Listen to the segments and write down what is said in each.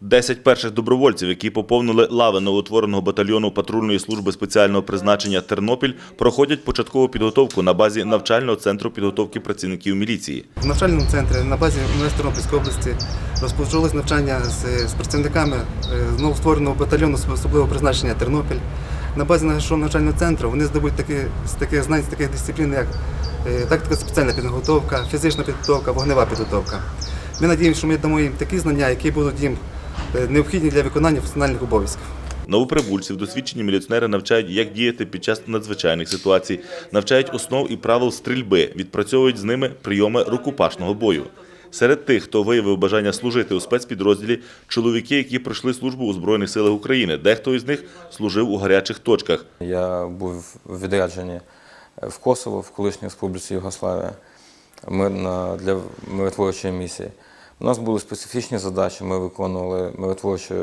Десять перших добровольців, які поповнили лави новоутвореного батальйону патрульної служби спеціального призначення Тернопіль, проходять початкову підготовку на базі навчального центру підготовки працівників міліції. В навчальному центрі на базі університету Тернопільської області розпочалось навчання з, з працівниками е, новоствореного батальйону особливого призначення Тернопіль. На базі нашого навчального центру вони здобуть такі, з таких знань з таких дисциплін, як е, тактика спеціальна підготовка, фізична підготовка, вогнева підготовка. Ми надіємося, що ми дамо їм такі знання, які будуть їм необхідні для виконання функціональних обов'язків. Новоприбульців досвідчені міліціонери навчають, як діяти під час надзвичайних ситуацій, навчають основ і правил стрільби, відпрацьовують з ними прийоми рукопашного бою. Серед тих, хто виявив бажання служити у спецпідрозділі, чоловіки, які пройшли службу у Збройних силах України. Дехто із них служив у гарячих точках. Я був у відрядженні в Косово, в колишній республіці Югославія, мирна для миротворчої місії. У нас були специфічні задачі. Ми виконували миротворчі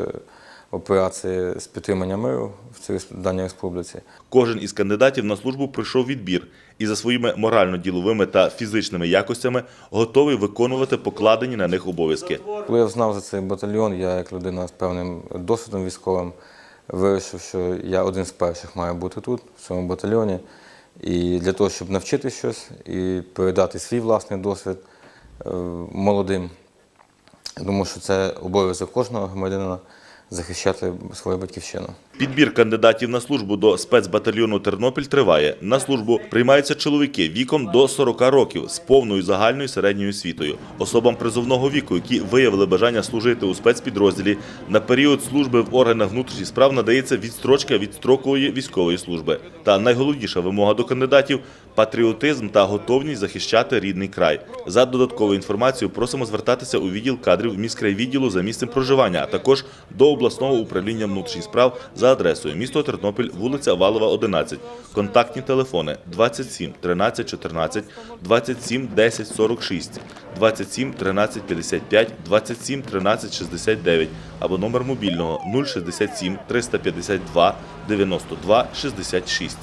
операції з підтримання миру в цій даній республіці. Кожен із кандидатів на службу пройшов відбір і за своїми морально-діловими та фізичними якостями готовий виконувати покладені на них обов'язки. Коли я знав за цей батальйон, я як людина з певним досвідом військовим вирішив, що я один з перших маю бути тут, в цьому батальйоні. І для того, щоб навчити щось і передати свій власний досвід е, молодим. Думаю, що це обов'язок кожного громадянина захищати свою батьківщину. Підбір кандидатів на службу до спецбатальйону Тернопіль триває. На службу приймаються чоловіки віком до 40 років з повною загальною середньою освітою. Особам призовного віку, які виявили бажання служити у спецпідрозділі, на період служби в органах внутрішніх справ надається відстрочка від строкової військової служби. Та найголовніша вимога до кандидатів патріотизм та готовність захищати рідний край. За додатковою інформацією просимо звертатися у відділ кадрів міськрайвідділу за місцем проживання, а також до обласного управління внутрішніх справ за адресою місто Тернопіль, вулиця Валова, 11. Контактні телефони 27 13 14, 27 10 46, 27 13 55, 27 13 69 або номер мобільного 067 352 92 66.